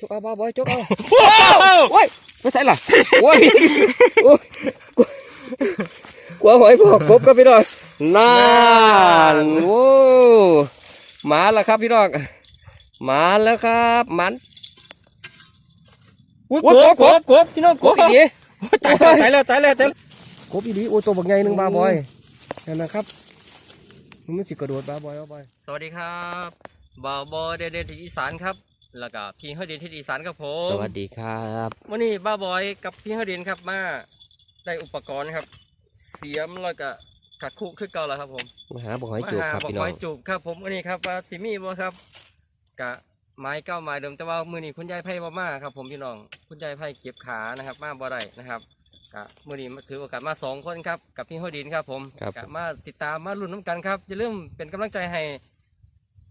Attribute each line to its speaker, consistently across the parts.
Speaker 1: จกเอาบ้าบอยจกเอาโอ้ยไม่ใช่ล่ะโอ้ยโอ้ยกลัวหอยพอกกบก็พี่น้องนานโอ้มาแล้วครับพี่น้องมาแล้วครับมัน
Speaker 2: อุ้ย
Speaker 1: โอ้
Speaker 2: ก
Speaker 1: ย
Speaker 2: บกบกบพี่น้อง
Speaker 1: ก
Speaker 2: ก
Speaker 1: บบอีดี
Speaker 2: ตายแล้วตายแล้วตายแล้วตายแล้ว
Speaker 1: กบอีดีโอ้ตัวบักใหญ่หนึ่งบ้าบอยนั่นนะครับมันสิกระโดดบ้าบอยเอาไป
Speaker 2: สวัสดีครับบ่าวบอยเดนเดนที่อีสานครับ แล้วก็พี่เฮาเดนที่อีสานครับผม
Speaker 1: สวัสดีครับ
Speaker 2: วันนี้บ้าวบอยกับพี่เฮาเดนครับมาได้อุปกรณ์ครับ เสียมแล้วก็ขัดคุคือเก่าแล้วครับผม
Speaker 1: มาหาบ่หอยจูบครับ
Speaker 2: มาหา
Speaker 1: พี่น้
Speaker 2: ห
Speaker 1: อ
Speaker 2: องยจูบครับผมวันนี้ครับว่าสิมีบ่ครับกะไม้เก้าไม้เดิมแต่ว่ามือนี้คุณยายไพ่บ่มาครับ ผมพี่น้องคุณยายไพ่เก็บขานะครับ มาบ่ได้นะครับกะมือนี้มาถือโอกาสมาสองคนครับกับพี่เฮาเดนครับผม
Speaker 1: ครับ
Speaker 2: กะมาติดตามมาลุ้นน้ำกันครับอย่าลืมเป็นกำลังใจให้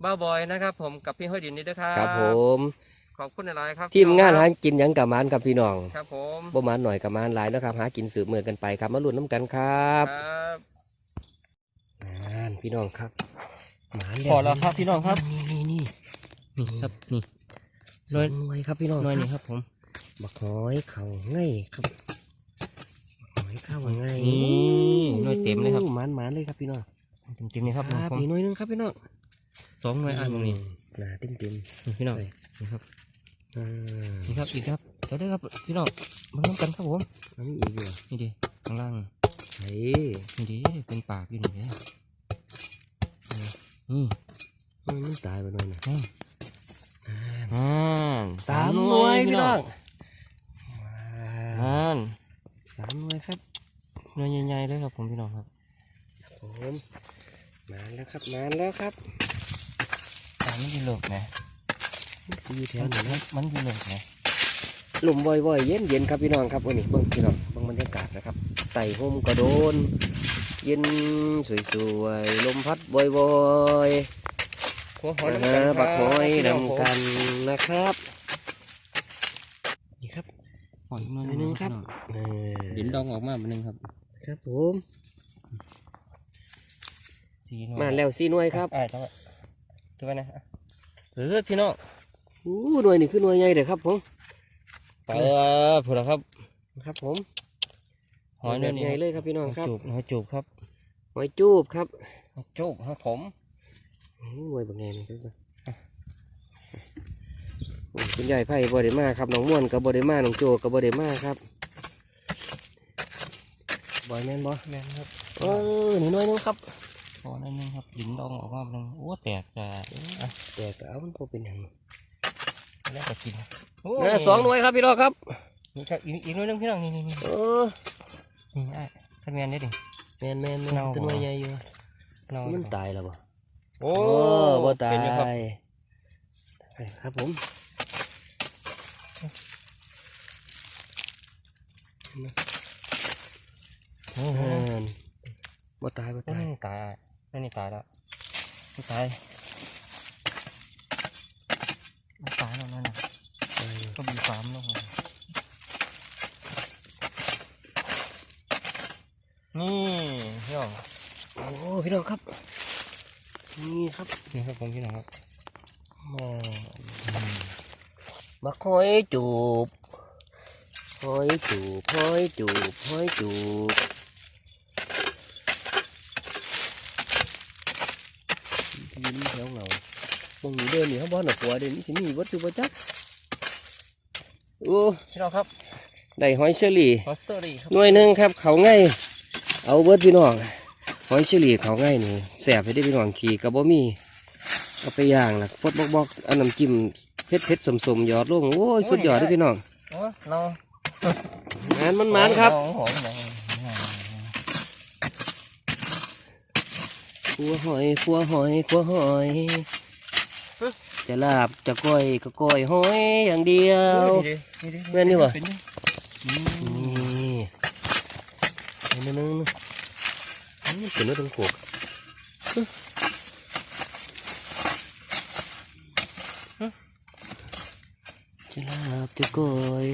Speaker 2: บ้าวบอยนะครับ ผมกับพี่ห้อยดินนี่ด้วยครับ
Speaker 1: ครับผม
Speaker 2: ขอบคุณหลายๆครับ
Speaker 1: ทีมงาน
Speaker 2: ค
Speaker 1: หา
Speaker 2: รับ
Speaker 1: กินหยังกับมานกับพี่น้อง
Speaker 2: ครับผม
Speaker 1: บ่มานหน่อยกับมานหลายเนาะครับหากินสืบมือกันไปครับมาลุ้นน้ำกันครับ
Speaker 2: ครับ
Speaker 1: อ่านพี่น้องครับหมา
Speaker 2: พอแล้วครับพี่น้องครับ
Speaker 1: นี่นี่นี่
Speaker 2: นี่ครับนี่
Speaker 1: สวยหน่วยครับพี่น้อง
Speaker 2: หน่อยนี่
Speaker 1: ค
Speaker 2: ครับรับผม
Speaker 1: บักหอยเข่าง่ายครับบักหอยเข่าง่าย
Speaker 2: นี่หน่วยเต็มเลยครับ
Speaker 1: หมานหมานเลยครับพี่น้อง
Speaker 2: เต็มๆนี่ครับ
Speaker 1: ค
Speaker 2: น้อง
Speaker 1: รับ
Speaker 2: ผม
Speaker 1: อีกหน่วยหนึงครับพี่น้อง
Speaker 2: สองหน่วยอ่านตรงนี้
Speaker 1: หนาเต็มเต็ม
Speaker 2: นี่พี่น้อง
Speaker 1: ใส่
Speaker 2: นี่ครับ
Speaker 1: ๆอ่า
Speaker 2: นี่ครับอีกครับเดี๋ยวได้ครับพี่น้องมาร่วมกันครับผม
Speaker 1: อันนี้อีกอยู่เหรอ
Speaker 2: นี่ดิข้างล่าง
Speaker 1: เฮ้ย
Speaker 2: นี่ดิเป็นปากอยู่นี่ดินี่
Speaker 1: มันมันตายไปหน่อยนะ
Speaker 2: นี่
Speaker 1: อ่า
Speaker 2: อ่า
Speaker 1: สามหน่วยพี่น้อง
Speaker 2: อ่าน
Speaker 1: สามหน่วยครับ
Speaker 2: หน่วยใหญ่ๆเลยครับผมพี่น้องครับ
Speaker 1: ผมมาแล้วครับมาแล้วครับ
Speaker 2: ตา มันอยู่เลิกนะ
Speaker 1: อยู่แถว
Speaker 2: มัน
Speaker 1: นี้นะ
Speaker 2: มันอยู่เลิกนะ
Speaker 1: ลมบ่อยๆเย็นเย็นๆครับพี่น้องครับวันนี้เบิ่งพี่น้องเบิ่งบรรยากาศนะครับไต่ห่มกระโดน เย็นสวยๆลมพัดบ่อยๆ
Speaker 2: หัวหอย
Speaker 1: นะ
Speaker 2: น้ำกันครับ
Speaker 1: บักหอย
Speaker 2: พี่น้อง
Speaker 1: นำกันนะครับนี่ครับ
Speaker 2: หอยมา
Speaker 1: หน่อยหนึงครับเออ
Speaker 2: ดินดองออกมาเป็นหนึ่งครับ
Speaker 1: ครับผม
Speaker 2: สี่หน่วย
Speaker 1: มาแล้วสี่หน่วยครับ
Speaker 2: อ่าจังหวะจังหวะนะเออพี่น้อง
Speaker 1: อู้หน่วยนี่คือหน่วยใหญ่เด้อครับผม
Speaker 2: ไปแล้วพูดแล้วครับ
Speaker 1: ครับผม
Speaker 2: หอยเนี่ย
Speaker 1: แบบ
Speaker 2: นี่
Speaker 1: ใหญ่เลยครับพี่น้องครับ
Speaker 2: จูบหอยจูบครับ
Speaker 1: หอยจูบครับ
Speaker 2: หอยจูบครับผม
Speaker 1: อู้หน่วยบางไงนี่ครับโอ้คุณยายไผ่บ่ได้มาครับน้องม่วนกับบ่ได้มาน้องโจกับบ่ได้มาครับบ่อยแม่นบ่
Speaker 2: แม่นครับ
Speaker 1: เออนี่หน่วยหนึงครับ
Speaker 2: พ อนั่นนึงครับดินดองออกมาเป็นหนึ่งโอ้แตกจะอะ
Speaker 1: แต่ก็เอามันพอเป็นหยัง
Speaker 2: แล้วก็กินโเอ
Speaker 1: อสองหน่วยครับพี่น้องครับ
Speaker 2: นี่ครับอีกอีกหน่วยหนึงพี่น้องนี่นี่นี่
Speaker 1: เออ
Speaker 2: นี่ไอ้ทำงานได้ดิ
Speaker 1: แม่นแม่นแม่น
Speaker 2: เน่าบ่
Speaker 1: ตัวหน่วยใหญ่อยู่
Speaker 2: เรา
Speaker 1: มันตายแล้วบ่
Speaker 2: โอ้
Speaker 1: โอ้บ่ตา
Speaker 2: เป็นอยู่ครับ
Speaker 1: ยครับผม
Speaker 2: โอ้โห
Speaker 1: อ่านบ่ตายบ่
Speaker 2: ตา
Speaker 1: ตาย
Speaker 2: ยตาย นั่นนี่ตายแล้วไม่ตายไม่ตายแล้วนั่นน่ะ
Speaker 1: ตายอยู่
Speaker 2: ก็มีฟาร์มแล้วครับนี่พี่น้อง
Speaker 1: โอ้พี่น้องครับ นี่ครับ
Speaker 2: นี่ครับผมพี่น้องครับ
Speaker 1: มาบักหอยจูบหอยจูบหอยจูบหอยจูบยินแถวเราตรงนี้ เดินนี่เขาบ่หนักหัวเดินนี่สิมีวัตถุประจักษ์โอ้
Speaker 2: พี่น้องครับ
Speaker 1: ได้หอยเชอรี่
Speaker 2: ฮอสเซอรี่ครับ
Speaker 1: หน่วยหนึ่งครับ เขาง่ายเอาเบิดพี่น้องหอยเชอรี่เขาง่ายนี่แสบให้ได้พี่น้องขี่กับบ่มีเอาไปย่างล่ะฟดบอกบอกๆเอาน้ำจิ้มเผ็ดเผ็ดสมสมๆหยอดลงโอ้ยสุดยอดเลยพี่น้อง
Speaker 2: โอ้เรา
Speaker 1: งานมันมันๆครับ
Speaker 2: โอ้โหโอ้โห
Speaker 1: ขัวหอยขัวหอยขัวหอย จะลาบจะก้อยก็ก้อยหอยอย่างเดียว
Speaker 2: นี่ดิ
Speaker 1: แม่นนี่วะ
Speaker 2: เป็
Speaker 1: นี่นึงนึงนี่เป็นเนื้อตรงโขกจะลาบจะก้อย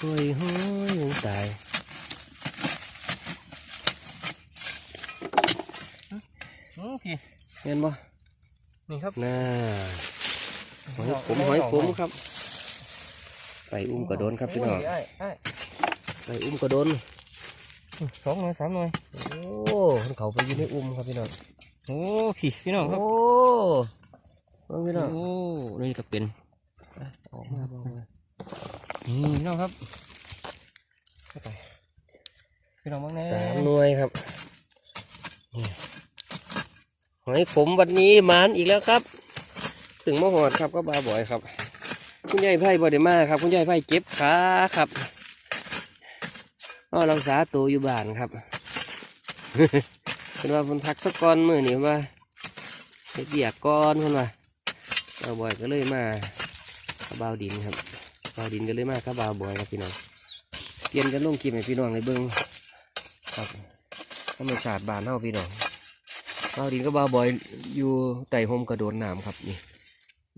Speaker 1: ก้อยหอยยังตาย
Speaker 2: อืมพี่
Speaker 1: เห็นบ่
Speaker 2: นี่ครับ
Speaker 1: น่าหอยขมหอยขมครับไปอุ้มกระโดนครับพี่น้อง
Speaker 2: โยไอ้ไอ้
Speaker 1: ไปอุ้มกระโดน
Speaker 2: สองหน่วยสามหน่วย
Speaker 1: โอ้มันเขาไปอยู่ในอุ้มครับพี่น้อง
Speaker 2: โอ้พี่พี่น้องครับ
Speaker 1: โอ้เบิ่งพี่น้อง
Speaker 2: โอ้
Speaker 1: นี่ก็เป็นออกมาบอกมา
Speaker 2: นี่พี่น้องครับเข้าไปพี่น้องบ้างแน่
Speaker 1: สามหน่วยครับนี่ห อยขมวันนี้หมานอีกแล้วครับ ถึงมะหอดครับก็บาบ่อยครับ คุณยายไพ่บอดมาครับ คุณยายไพ่เจ็บขาครับก็รักษาตัวอยู่บ้านครับเป็นว่าคนพักสักก้อนมือนี่ว่าเบียกก้อนคนว่าบาบ่อยก็เลยมากับาวดินครับบาวดินก็เลยมากับบาวบ่อยครับพี่น้องเปลี่ยนกันลงคลิปให้พี่น้องในเบิ้งครับธรรมชาติบ้านเฮาพี่น้อง บาวดินกับบาวบ่อยอยู่ใต้ห่มกระโดนน้ำครับนี่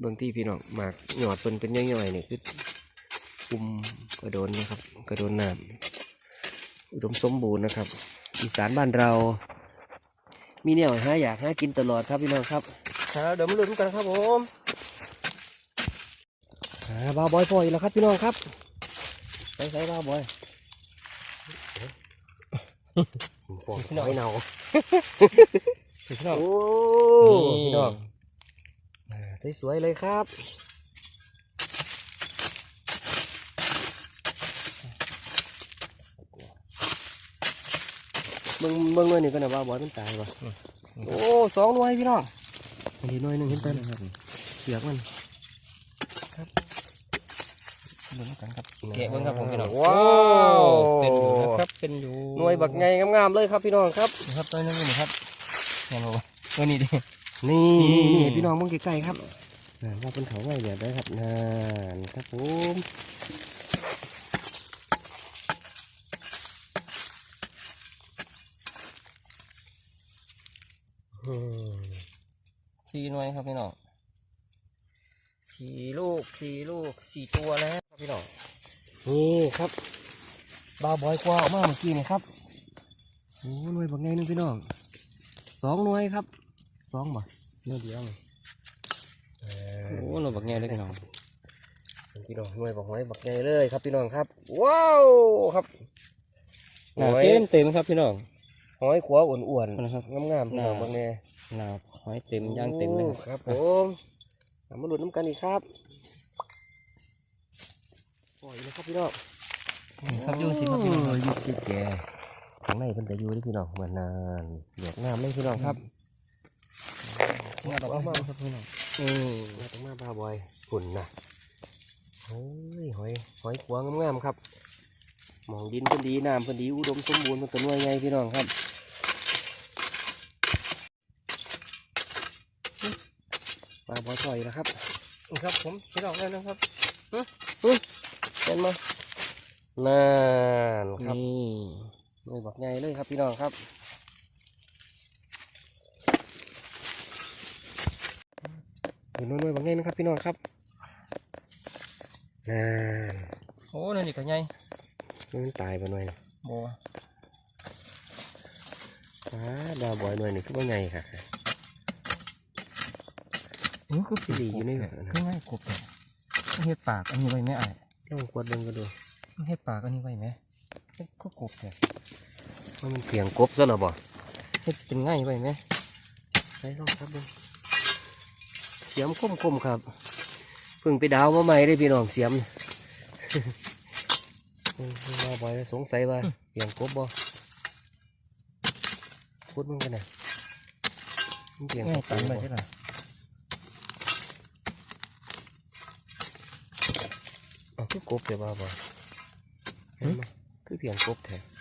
Speaker 1: เบื้องที่พี่น้องหมากหยอดเป็นเป็นย่อยๆนี่คือคุมกระโดนนะครับ กระโดนน้ำอุดมสมบูรณ์นะครับ อีสานบ้านเรา มีแนวหาอยากหากินตลอดครับพี่น้องครับ
Speaker 2: ครับเดี๋ยวมาลุ้นกันครับผม
Speaker 1: หาบ้าวบอยพออีกแล้วครับพี่น้องครับใส่ใส่บ้าวบอยปอกหอยเนา
Speaker 2: พี่น้อง
Speaker 1: โอ้
Speaker 2: นี่
Speaker 1: พี่น้องอ่าสวยๆเลยครับเบิ่งเบิ่งหน่อยหนึ่งก็นะว่าบอยมันตายป่ะโอ้สองหน่วยพี่น้องอันนี้หน่วยหนึ่งเห็นเต้นครับเสียกมัน
Speaker 2: ลุ้นกันครับแกะเบิ่งครับผมพี่น้อง
Speaker 1: ว้าว
Speaker 2: เป็นอยู่นะครับเป็นอยู่
Speaker 1: หน่วยบักไงงามๆเลยครับพี่น้องครับ
Speaker 2: นะครับตัวนึงนี่ครับ เห็นบ่วะตัวนี้ดิ
Speaker 1: นี่
Speaker 2: นี่
Speaker 1: นี่พี่น้องมึงใกล้ๆครับอ่าว่าเป็นเขาไงเดี๋ยวได้ครับนานครับผมอืม
Speaker 2: สี่หน่วยครับพี่น้องสี่ลูกสี่ลูกสี่ตัวแล้วครับพี่น้อง
Speaker 1: นี่ครับบาวบอยกว่าออกมาเมื่อกี้นี่ครับโอ้หน่วยบักไงหนึงพี่น้อง สองหน่วยครับสองบ่
Speaker 2: เนื้อเดียว
Speaker 1: เอ
Speaker 2: โอ้เราบักแง่เลยพี่น้อง
Speaker 1: พี่น้องหน่วยบักหอยบักไงเลยครับพี่น้องครับ ว้าวครับ
Speaker 2: หนาเต็มเต็มครับพี่น้อง
Speaker 1: หอยขวอ้วน
Speaker 2: นะครับ
Speaker 1: ๆงามๆพี่น้อง
Speaker 2: หนา
Speaker 1: บักไง
Speaker 2: หนาหอยเต็มย่างเต็มเลย
Speaker 1: โอ้ครับผมเอามาหลุดน้ำกันอีกครับปล่อยนะครับพี่น้อง
Speaker 2: ครับยูสิครับพี่น้องครับ
Speaker 1: ยุบแก่ ข้างในเป็นแต่อยูที่พี่น้องเหมือนนานเหลือกน้ำเลยพี่น้องครับ
Speaker 2: งาดอกมากครับพี่น้อง
Speaker 1: อืมมาต้องมาบ้าบอยฝุ่นนะโอ้ยหอยหอยขวางงามๆครับหมองดินเพิ่นดีน้ำเพิ่นดีอุดมสมบูรณ์มันตัวน้อยใหญ่พี่น้องครับบ้าบอยปล่อยแล้วครับ
Speaker 2: ครับผมพี่น้องเลยนะครับ
Speaker 1: เห็นไหมนั่นครับ
Speaker 2: นี่
Speaker 1: หน่วยบักใหญ่เลยครับพี่น้องครับเห็นหน่วยบักใหญ่นะครับพี่น้องครับนั่น
Speaker 2: โอ้นั่นนี่ก็ใหญ่
Speaker 1: มันตายไปหน่อยนะ
Speaker 2: บัว
Speaker 1: อ้าดาวบอยหน่วยนี่คือว่าไงค่ะ
Speaker 2: นี่คือ
Speaker 1: ที่ดีอยู่นี่นะ
Speaker 2: คือง่ายกบแต่เฮ็ดปากอันนี้ไว้ไหมไอ้
Speaker 1: ลองกวดเบิ่งก็ดู
Speaker 2: เฮ็ดปากอันนี้ไว้ไหมเฮ็ดก็กบแต่
Speaker 1: ว่ามันเพียงกบซะหรอบ่
Speaker 2: เฮ็ดเป็นง่ายไว้ไหม
Speaker 1: ใช่ลองครับเบิ่งเสียมคมคมๆครับเพิ่งไปดาวมาใหม่ได้พี่น้องเสียมเพิ่งดาวบอยแล้วสงสัยว่าเพียงกบบ่พูดมึงกันนะมันเพียง
Speaker 2: ง่าย
Speaker 1: ก
Speaker 2: ตัน
Speaker 1: บ
Speaker 2: ไป
Speaker 1: บ่
Speaker 2: ใช่ไหม
Speaker 1: อ๋อคือกบแต่ว่าบ่เห็นบ่คือเพียงกบแท้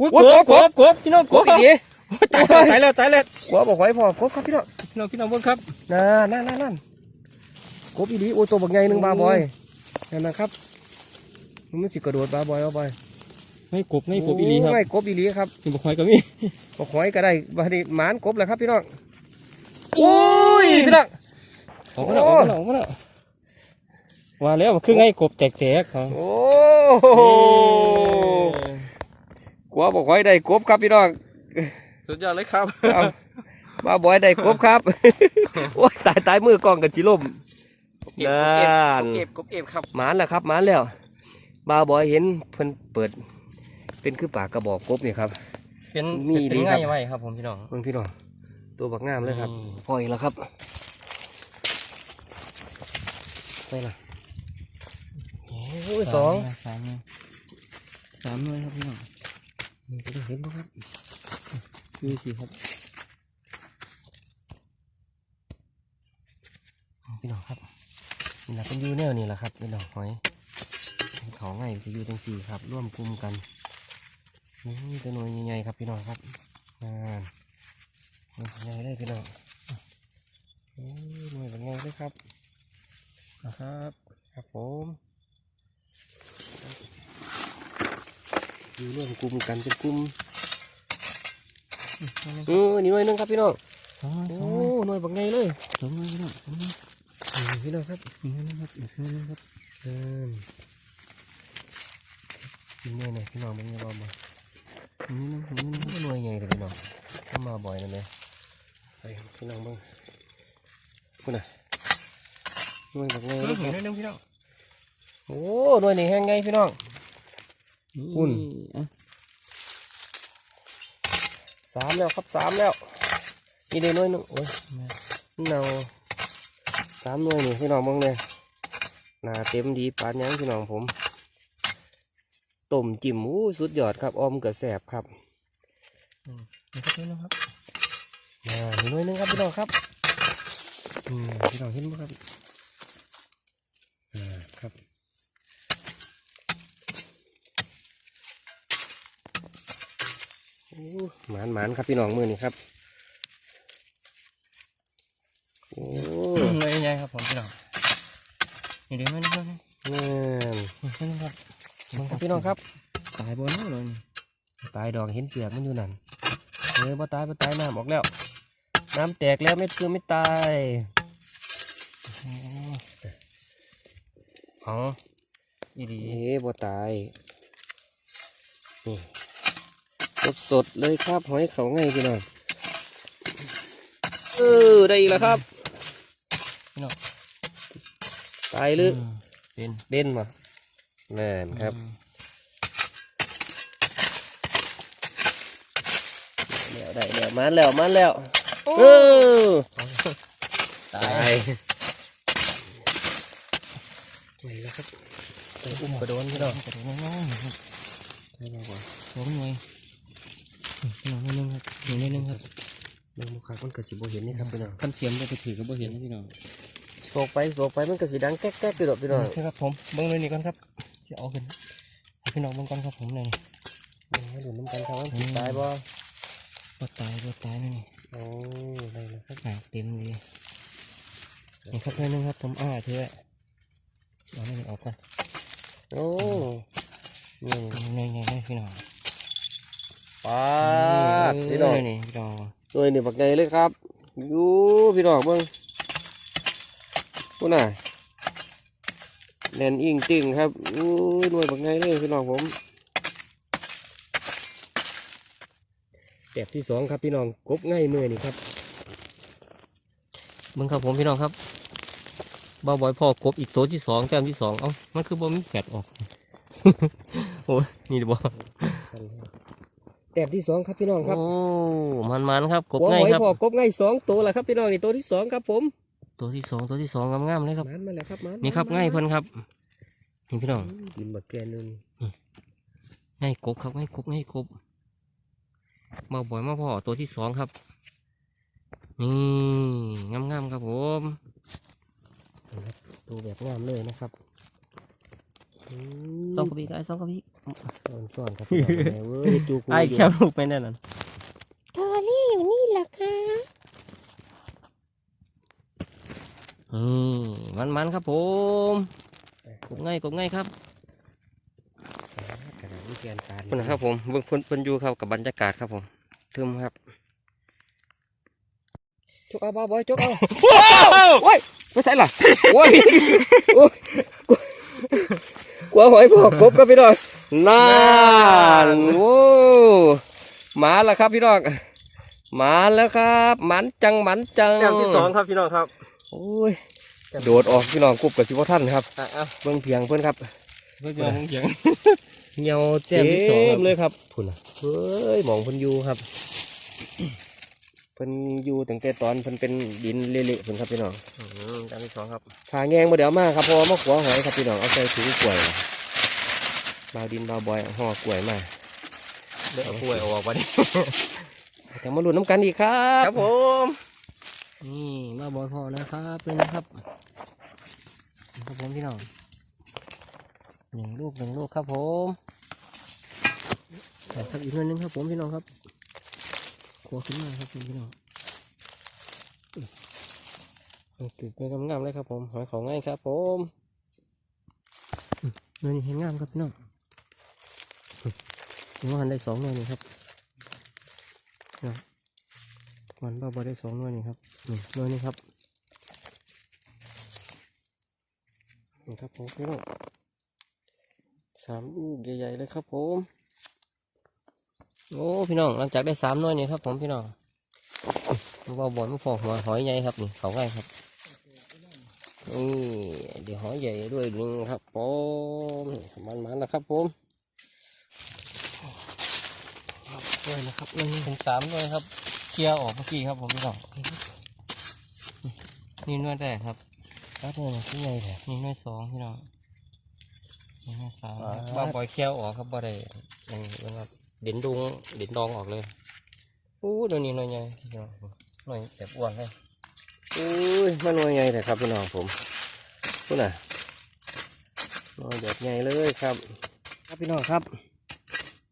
Speaker 2: อุ้ย
Speaker 1: โอ้
Speaker 2: ก
Speaker 1: ย
Speaker 2: บกบกบพี่น้อง
Speaker 1: ก
Speaker 2: ก
Speaker 1: บบอี
Speaker 2: อี
Speaker 1: ก
Speaker 2: กตายแล้วตายแล้วตายแล้ว
Speaker 1: หัวบอกไว้พอกบครับพี่น้อง
Speaker 2: พี่น้องพี่น้องเบิ่งครับ
Speaker 1: นั่นนั่นนั่นนั่นกบอีหลีโอ้ตัวบักใหญ่หนึ่งบาบอยนั่นนะครับมันสิกระโดดบาบอยเอาไป
Speaker 2: ไม่กบไม่กบอีหลีครับ
Speaker 1: ไม่กบอีหลีครับ
Speaker 2: นี่บ่คอยก็มี
Speaker 1: บอกหอยก็ได้บาดนีหมานกบแหละครับพี่น้อง
Speaker 2: โอ้ย
Speaker 1: พี่น้อง
Speaker 2: ออกมาแล้วออกมาแล้วออกมาแล้วว่าแล้วมันคือไงกบแตกๆครับ
Speaker 1: โอ้ โหกลัวบอกหอยได้กบครับพี่น้อง
Speaker 2: สุดยอดเลยครับ
Speaker 1: เอาบาบอยได้กบครับโอ้ยตายตายมือกล้องกับจิล่ม
Speaker 2: กบเอฟ
Speaker 1: นั่น
Speaker 2: กบเอฟกบเอฟครับ
Speaker 1: หมานแล้วครับหมานแล้วบาวบอยเห็นเพิ่นเปิด เป็นคือปากกระบอกกบนี่ครับ
Speaker 2: เป็น
Speaker 1: มี
Speaker 2: เป็น
Speaker 1: ดี
Speaker 2: เป็น
Speaker 1: ครับ
Speaker 2: ง่ายไว้ครับผมพี่น้อง
Speaker 1: เบิ่งพี่น้องตัวบักงามเลยครับ
Speaker 2: อืม
Speaker 1: พออีกแล้วครับไปละโอ้ยสอง
Speaker 2: สามสามหน่วยครับพี่น้อง
Speaker 1: เห็นไหมครับ
Speaker 2: ดูสิครับ
Speaker 1: พี่น้องครับนี่แหละเป็นยูแนวนี่แหละครับพี่น้องหอยเขาง่ายจะอยู่ตรงสี่ครับ ร่วมกลุ่มกันนี่ตัวหน่วยใหญ่ๆครับพี่น้องครับงานใหญ่เลยพี่น้องโอ้ยหน่วยแบบใหญ่เลยครับ
Speaker 2: นะครับ
Speaker 1: ครับผม อยู่ร่วมกลุ่มกันเป็นกลุ่มเออนี่หน่วยหนึงครับพี่น้อง
Speaker 2: สอง
Speaker 1: โอ้
Speaker 2: สอง
Speaker 1: หน่วยแบบใหญ่เลย
Speaker 2: สองหน่วยพี่น้องสองหน่วย
Speaker 1: นี่พี่น้องครับ
Speaker 2: อีกหน่วยหนึงครับอีกหน่วยหนึงครับ
Speaker 1: เดินนี่หน่วยไหนพี่น้องมันยังรอมา
Speaker 2: อีกหน่วยหนึงอีกหน่วยหนึง
Speaker 1: โอ้หน่วยใหญ่เลยพี่น้องเข้ามาบ่อยนะเนี่ยไปพี่น้องเบ้างคุณน่ะหน่วยแบบใหญ่
Speaker 2: อี
Speaker 1: เลย
Speaker 2: ก
Speaker 1: ค
Speaker 2: หน่
Speaker 1: รั
Speaker 2: วย
Speaker 1: บ
Speaker 2: หนึงพี่น้อง
Speaker 1: โอ้หน่วยนี่แห้งไงพี่น้อง อุ่น
Speaker 2: อะ
Speaker 1: สามแล้วครับสามแล้วนี่เด้หน่วยหนึงโอ้ยเนาสามหน่วยนี่พี่น้องเบิ่งเลยหนาเต็มดีปานหยังพี่น้องผมต้มจิ้มอู้สุดยอดครับออมกระแสบครับ
Speaker 2: นี่ครับพี่น้องครับ
Speaker 1: อ่ามีหน่วยหนึงครับพี่น้องครับอืมพี่น้องเห็นไหมครับอ่าครับอู้ หมานหมานครับพี่น้องมือนี่ครับ โอ้
Speaker 2: หน่วยใหญ่ครับผมพี่น้องนี่เดี๋ยวหน่วยหนึงครับ
Speaker 1: งาน
Speaker 2: หน่วยหนึงครับ
Speaker 1: เบิ่งครับพี่น้องครับ
Speaker 2: ตายบนแล้วเลย
Speaker 1: ตายดอกเห็นเปลือกมันอยู่นั่นเออบ่ตายบ่ตายน้ำออกแล้ว น้ำแตกแล้วไม่คือไม่ตายอ๋อ
Speaker 2: อีดี
Speaker 1: เอ๊ะบ่ตายนี่ สดสดๆเลยครับหอยเขาไงพี่น้องเออได้อีกแล้วครับ
Speaker 2: พี่น้อง
Speaker 1: ตายหรือ
Speaker 2: มเป็น
Speaker 1: เด่นมาแม่นครับ
Speaker 2: อืม
Speaker 1: เดี๋ยวได้เดี๋ยวมันแล้วมันแล้วเออ
Speaker 2: ตา
Speaker 1: ตายยไม่แล้วครับไปอุ้มกระโดนพี่น้อง
Speaker 2: กระโดดน้องๆครับ
Speaker 1: ไม่มากกว่า
Speaker 2: สองหน่วย พี่น้องหน่วยหนึงครับหน่วยหนึงครับ
Speaker 1: เบิ่งมุกครับมันก็สิบ่เห็นนี่ครับพี่น้อง
Speaker 2: ขั้นเทียมได้ไปถือก็บ่เห็นนะพี่น้อง
Speaker 1: โศกไปโศกไปมันก็สิดังแก๊กแก๊กไปดอกพี่น้อง
Speaker 2: โอเคครับผมเบิ้งหน่วยนี้ก่อนครับจะเอาขึ้นให้พี่น้องเบิ้งก่อนครับผมเลยนี่
Speaker 1: เบิ่งให้ดูน้ำกันครับว่าสิตายบ่
Speaker 2: บ่ตายบ่ตายนี่นี่
Speaker 1: โอ้ได้แล้วครับ
Speaker 2: อ่าเต็มเลยนี่ครับหน่วยหนึงครับผมอ่าถือไว้เอาหน่วยนี้ออกก่อน
Speaker 1: โอ้นี่
Speaker 2: หน่วยใหญ่เลยพี่น้อง
Speaker 1: ปาดพี่น้อง
Speaker 2: หวยนี่พี่น้อง
Speaker 1: ตัวนี้บักใหญ่เลยครับอยู่พี่น้องเบิ่งพูน่ะแน่นอิงติ่งครับอู้ยหน่วยบักใหญ่เลยพี่น้องผมแตบที่สองครับพี่น้องกบง่ายมือนี่ครับ
Speaker 2: เบิ้งครับผมพี่น้องครับบ่าวบอยพ่อกบอีกตัวที่สองแต้มที่สองเอ้ามันคือบ่มีแกดออก โอ้ยนี่ดิบ่
Speaker 1: แตบที่สองครับพี่น้องครับ
Speaker 2: โอ้มันมันๆครับกบ
Speaker 1: หัว
Speaker 2: ง่าย
Speaker 1: หอย
Speaker 2: ครับ
Speaker 1: พอกบง่ายสองตัวแหละครับพี่น้องนี่ตัวที่สองครับผม
Speaker 2: ตัวที่สองตัวที่สองงามๆเลยครับ
Speaker 1: มันมาแล้วครับมัน
Speaker 2: นี่ครับง่ายเพิ่นครับนี่พี่น้อง
Speaker 1: กินบักแกนึง
Speaker 2: ง่ายกบครับง่ายกบง่ายกบมาบ่อยมาพ่อตัวที่สองครับนี่งามๆครับผม
Speaker 1: ตัวแบบงามเลยนะครับ
Speaker 2: สองกระบี่ไอ้สองกระบี่
Speaker 1: ซ่อนซ่อนครับพี่น้องแม่เว้ยจูกู
Speaker 2: ไอ้
Speaker 1: อยู่
Speaker 2: แค่ลูกไปแน่นอน
Speaker 1: เธอรี่อยู่นี่แหละค่ะ
Speaker 2: อืมมันมันๆครับผมกบง่ายกบง่ายครับ
Speaker 1: ขนาดนี้แกนการ
Speaker 2: เพิ่นนะครับผมเบิ่งเพิ่นเพิ่นอยู่ครับกับบรรยากาศครับผมทึมครับ
Speaker 1: จกเอาบ้าบอยจกเอาโอ้ยไม่ใช่ล่ะโอ้ยโอ้ยกลัวหอยพอกบก็พี่น้อง นานโอ้มาแล้วครับพี่น้องมาแล้วครับหมันจังหมันจัง
Speaker 2: แต้มที่สองครับพี่น้องครับ
Speaker 1: โอ้ยโดดออกพี่น้องกบกับสิบท่านครับ
Speaker 2: อะอะ
Speaker 1: เบิ่งเพียงเพิ่นครับ
Speaker 2: เพื่อนมองเสียง
Speaker 1: เหี่ยว
Speaker 2: แต้มที่สองครับ
Speaker 1: เต็มเลยครับพุ่นน่ะเฮ้ยหมองเพิ่นอยู่ครับเพิ่นอยู่ตั้งแต่ตอนเพิ่นเป็นดินเละๆเพิ่นครับพี่น้อง
Speaker 2: อืมจานที่สองครับ
Speaker 1: ทางแยงมาเดี๋ยวมาครับเพอมาขวหอยครับพี่น้องเอาใส่ถุงกล้วย บาวดินบาวบอยเอาห่อกล้วยมา
Speaker 2: เดี๋ยวเอากล้วยออกมาดิ
Speaker 1: จะมาลุ้นน้ำกันอีกครับ
Speaker 2: ครับผม
Speaker 1: นี่มาบอยพอนะครับเป็นนะครับ ครับผมพี่น้องหนึ่งลูกหนึ่งลูกครับผมแต่ครับอีกหน่อยหนึงครับผมพี่น้องครับขัวขึ้นมาครับพี่น้องตื่นเป็นงามๆเลยครับผมหอยของง่ายครับผมเนื้อนี่เห็นงามครับพี่น้อง นี่ว่าหันได้สองหน่วยนี่ครับนะวันบ้าบอได้สองหน่วยนี่ครับนี่หน่วยนี่ครับนี่ครับผมพี่น้องสามลูกใหญ่ๆเลยครับผมโอ้พี่น้องหลังจากได้สามหน่วยนี่ครับผมพี่น้องว่าบอลมันฟอกหัวหอยใหญ่ครับนี่เขาง่ายครับนี่เดี๋ยวหอยใหญ่ด้วยนึงครับผมมันมันๆนะครับผม ด้วยนะครับหนึ่ง
Speaker 2: ถึงสามด้วยครับ เคลียร์ออกเมื่อกี้ครับผมพี่น้องนี่นวดได้ครับ
Speaker 1: แล้วเนี่ยที่ใหญ่แท้
Speaker 2: นี่นวดสองพี่น้องนี่นวดสาม
Speaker 1: อ่า
Speaker 2: บ้าปล่อยเคลียร์ออกครับบ่ได้ยังยังครับเด่นดุงเด่นดองออกเลยอู้เดี๋ยวนี้หน่อยใหญ่พี่น้องหน่อยแบบอ้วนเลย
Speaker 1: อุ้ยมันว่าไงแต่ครับพี่น้องผมพูดน่ะนอนแบบใหญ่เลยครับ ครับพี่น้องครับ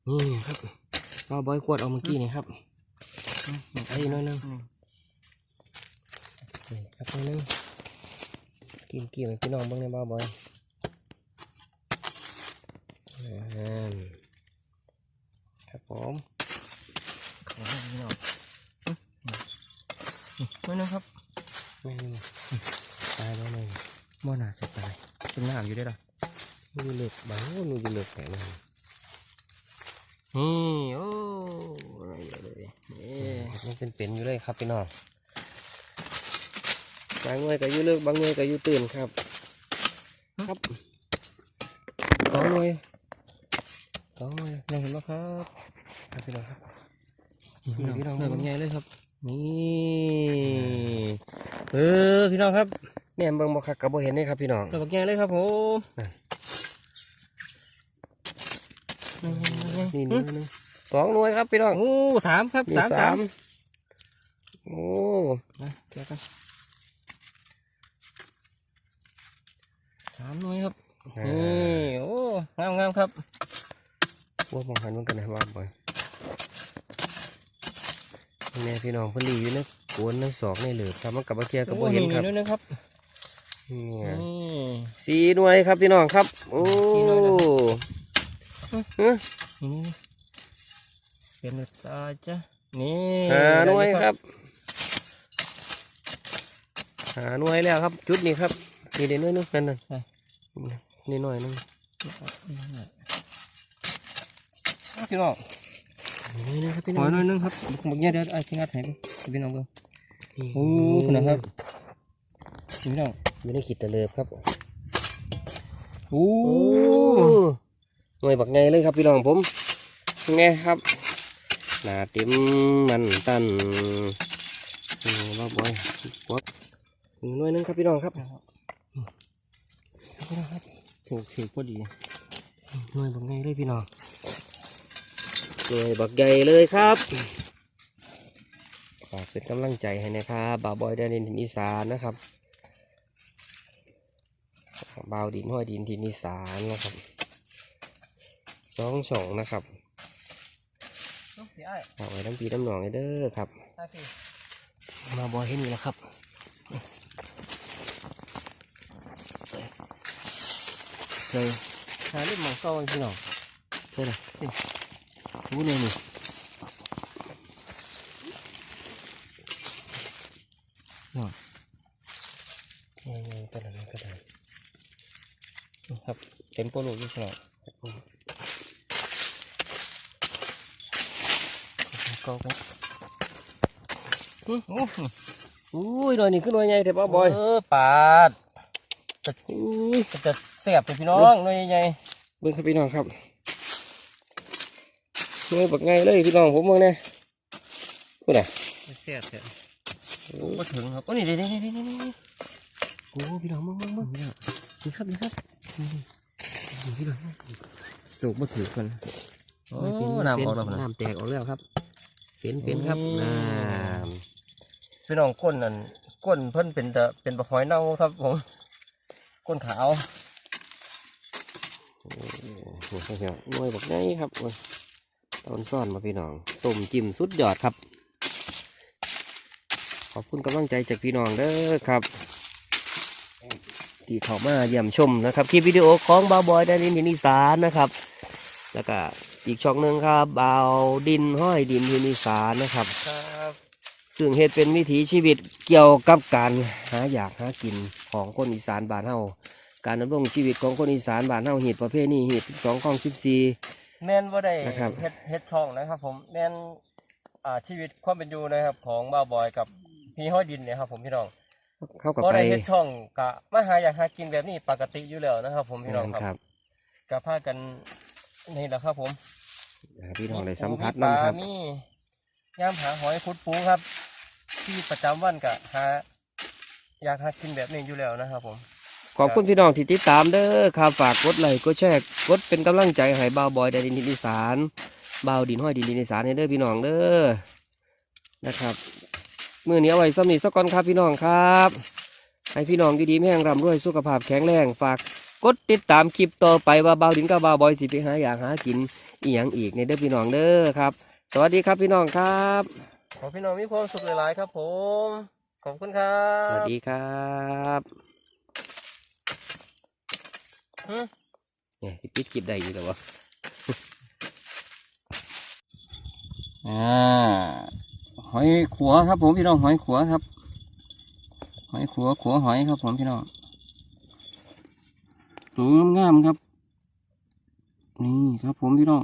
Speaker 1: นี่ครับ มาบอยขวดเอาเมื่อกี้นี่ครับไอ้น้อยหนึงนี่ครับน้อยหนึงกินกินให้พี่น้องเบ้างในบ้าบอยอ่าครับผม
Speaker 2: ขอให้พี่น้องนี่นวดนะครับ
Speaker 1: ไม่นี่ตายแล้วเลย
Speaker 2: บ่น่าจะตายเป็นน้ำอยู่ได้หรอ
Speaker 1: มีเหลือกบางมีเหลือกแต่มัน
Speaker 2: นี่โอ้อะไรเยอะเลยนี่
Speaker 1: มันเป็นเป็นอยู่เลยครับพี่น้องบางเงยก็อยู่เลิกบางเงยก็อยู่ตื่นครับ ครับสองหน่วยสองหน่วยยังเห็นไหมครับครับพี่น้องครับ
Speaker 2: พี่น้อง
Speaker 1: พี่น้อง
Speaker 2: เนื้อมันใหญ่เลยครับนี่เออพี่น้องครับ
Speaker 1: แม่เบิ่งบ่คักกับบ่เห็นเลยครับพี่น้อง
Speaker 2: เนื้อมันใหญ่เลยครับผม
Speaker 1: นี่หน่วยหนึงสองหน่วยครับพี่น้อง
Speaker 2: โอ้สามครับ
Speaker 1: มี
Speaker 2: สามสาม
Speaker 1: โอ้
Speaker 2: นะเกี่ยวกันสามหน่วยครับ
Speaker 1: อ่
Speaker 2: นี่าโอ้งามงามครับ
Speaker 1: ว่ามองหันมันกันนะว่าบ่อยแม่พี่น้องเพนลีอยู่ในกวนในศอกในเหลือบครับมันกับบ่เทียกับบ่เห็นครับ
Speaker 2: โอ้ด้วยนะครับ
Speaker 1: นี่ไง
Speaker 2: นี่
Speaker 1: สี่หน่วยครับพี่น้องครับ โอ้
Speaker 2: เป็นตาจ้ะนี่
Speaker 1: หาหน่วยครับ หาหน่วยแล้วครับ จุดนี้ครับนี่เด่นหน่วยหนึงนั่นน่ะนี่หน่อยหนึง
Speaker 2: พี่น้อง
Speaker 1: นี่หน่อยหนึงครับพี่
Speaker 2: ห
Speaker 1: น้อ
Speaker 2: องยหน่อยหนึงครับบักเนี่ยเดี๋ยวไอ้ที่งัดให้ดูพี่น้องเบิ่ง
Speaker 1: นี่
Speaker 2: โอ้คุณนะครับพี่น้อง
Speaker 1: อยู่ในขีดตะเลิบครับ
Speaker 2: โอ้
Speaker 1: โอ้ หน่วยบักไงเลยครับพี่น้องผมไงครับหนาเต็มมันตันบ้าบอยกวักหน่วยนึงครับพี่น้องครับพี่น้องครับ
Speaker 2: ถูกถูกพอดี
Speaker 1: หน่วยบักไงเลยพี่น้องหน่วยบักใหญ่เลยครับฝากเป็นกำลังใจให้นะครับบ่าวบอยแดนดินทินอีสานนะครับบ่าวดินห้อยดินทินอีสานนะครับ สองสองนะครับ
Speaker 2: พี่ไอ้
Speaker 1: ฝากไว้น้ำปีน้ำหนองให้เด้อครับ
Speaker 2: ไอ้พี่
Speaker 1: มาบอยให้นี่นะครับเลยหาเล่มหมองเก้าให้พี่น้องใช่เลยนี่รู้เนี่ยนี่น้องยังไงตอนนั้นก็ได้
Speaker 2: ครับเต็มโปรโลอยู่พี่น้อง
Speaker 1: เก้าครับ
Speaker 2: โอ้
Speaker 1: อุ้ยหน่อยนี่ขึ้นหน่อยใหญ่แต่ป้าบอย
Speaker 2: เออปาดจะ
Speaker 1: อุ้ย
Speaker 2: จะแซ่บเลยพี่น้องหน่วยใหญ่
Speaker 1: เบิ่งครับพี่น้องครับเมื่อบักไงเลยพี่น้องผมเบิ่งแน่พูดน่ะ
Speaker 2: แซ่บแซ่บก็ถึงครับโอ้นี่นี่นี่นี่นี่
Speaker 1: โอ้พี่น้องเบิ่งเบิ่งเบิ่งนี่ครับนี่ครับนี่พี่น้องโจกมาถือกัน
Speaker 2: โอ้น้ำออกแล้วนะ
Speaker 1: น้ำแตกออกแล้วครับ เป็นเป็นครับ
Speaker 2: อืม
Speaker 1: น้
Speaker 2: พี่น้องก้นนั่นก้นเพิ่นเป็นแต่เป็นบะหอยเน่าครับผมก้นขาวำ
Speaker 1: โอ้โหพี่น้องหน่วยบักไงครับโอ้ยตอนซ่อนมาพี่น้องต้มจิ้มสุดยอดครับ ขอบคุณกำลังใจจากพี่น้องเด้อครับที่เข้ามาเยี่ยมชมนะครับคลิปวิดีโอของบาวบอยดารินทินิสานนะครับ แล้วก็ อีกช่องหนึ่งครับบาวดินห้อยดินทินิสานนะครับ
Speaker 2: ครับ
Speaker 1: ซึ่งเหตุเป็นวิถีชีวิตเกี่ยวกับการหาอยากหากินของคนอีสานบ้านเฮาการดำรงชีวิตของคนอีสานบ้านเฮาเหตุประเภทนี้เหตุสองของสิบสี่
Speaker 2: แม่นว่าได้
Speaker 1: นะครับ
Speaker 2: เฮ็ดเฮ็ดช่องนะครับผมแม่นอ่าชีวิตความเป็นอยู่นะครับ ของบ้าวบอยกับพี่ห้อยดินเนี่ยครับผมพี่น้อง
Speaker 1: เข้ากับ
Speaker 2: ก็
Speaker 1: ไป
Speaker 2: ได้เฮ็ดช่องกะมาหาอยากหากินแบบนี้ปกติอยู่แล้วนะครับ ผมพี่น้องค
Speaker 1: ค
Speaker 2: รั
Speaker 1: รั
Speaker 2: บบกะพากัน นี่แหละครับผม
Speaker 1: ให้พี่น้องได้สัมผัส
Speaker 2: ปลา
Speaker 1: น้ำครับ
Speaker 2: มีย่ามหาหอยคุดปูครับ ที่ประจำวันกะหาอยากหากินแบบนี้อยู่แล้วนะครับผม
Speaker 1: ขอบคุณพี่น้องที่ติดตามเด้อครับฝากกดไลค์กดแชร์กดเป็นกำลังใจให้บ่าวบอยได้ดินทินอีสานบ่าวดินห้อยดินดินอีสานให้เด้อพี่น้องเด้อนะครับมือนี้เอาไว้สำนีสักก่อนครับพี่น้องครับ ให้พี่น้องอยู่ดีแม่งร่ำรวยสุขภาพแข็งแรงฝาก กดติดตามคลิปต่อไปว่าบ่าวดินกับบ่าวบอยสิไปหาอยากหากินอีหยังอีกในเด้อพี่น้องเด้อครับ สวัสดีครับพี่น้องครับ
Speaker 2: ขอพี่น้องมีความสุขหลายๆครับผม ขอบคุณครับ
Speaker 1: สวัสดีครับ
Speaker 2: อืม
Speaker 1: เนี่ยสิปิดคลิปได้อยู่แล้ววะ
Speaker 2: อ่าหอยขัวครับผมพี่น้องหอยขัวครับ หอยขัวขัวหอยครับผมพี่น้อง สวยงามๆครับ นี่ครับผมพี่น้อง